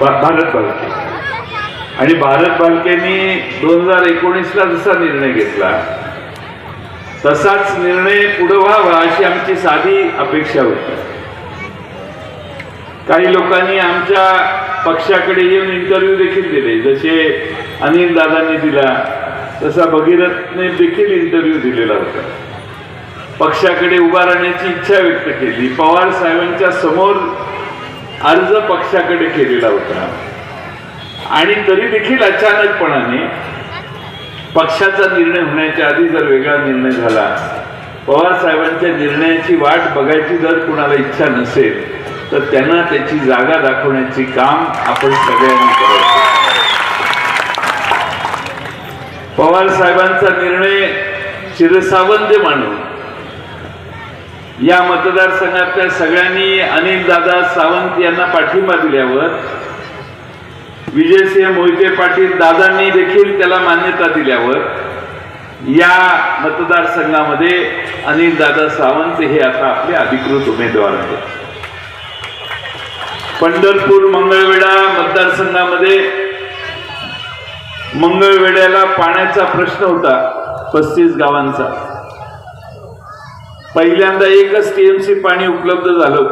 भा- भारत बालके. आणि भारत बालकेनी दोन हजार एकोणीसला जसा निर्णय घेतला तसाच निर्णय पुढे व्हावा अशी आमची साधी अपेक्षा होती. काही लोकांनी आमच्या पक्षाकडे येऊन इंटरव्ह्यू देखील दिले. जसे अनिल दादांनी दिला तसा भगीरथने देखील इंटरव्ह्यू दिलेला होता. पक्षाकडे उभा राहण्याची इच्छा व्यक्त केली. पवार साहेबांच्या समोर अर्ज पक्षाकडे केलेला होता. आणि तरी देखील अचानकपणाने पक्षाचा निर्णय होण्याच्या आधी जर वेगळा निर्णय झाला पवार साहेबांच्या निर्णयाची वाट बघायची जर कुणाला इच्छा नसेल तर त्यांना त्याची जागा दाखवण्याचे काम आपण सगळ्यांनी करायचं. पवार साहेबांचा निर्णय शिरसावंत मानून या मतदारसंघातल्या सगळ्यांनी अनिल दादा सावंत यांना पाठिंबा दिल्यावर विजयसिंह मोहिते पाटील दादांनी देखील त्याला मान्यता दिल्यावर या मतदारसंघामध्ये अनिल दादा सावंत हे आता आपले अधिकृत उमेदवार आहेत. पंढरपूर मंगळवेढा मतदारसंघामध्ये मंगळवेढ्याला पाण्याचा प्रश्न होता पस्तीस गावांचा. पहिल्यांदा एकच टी एम सी पाणी उपलब्ध झालं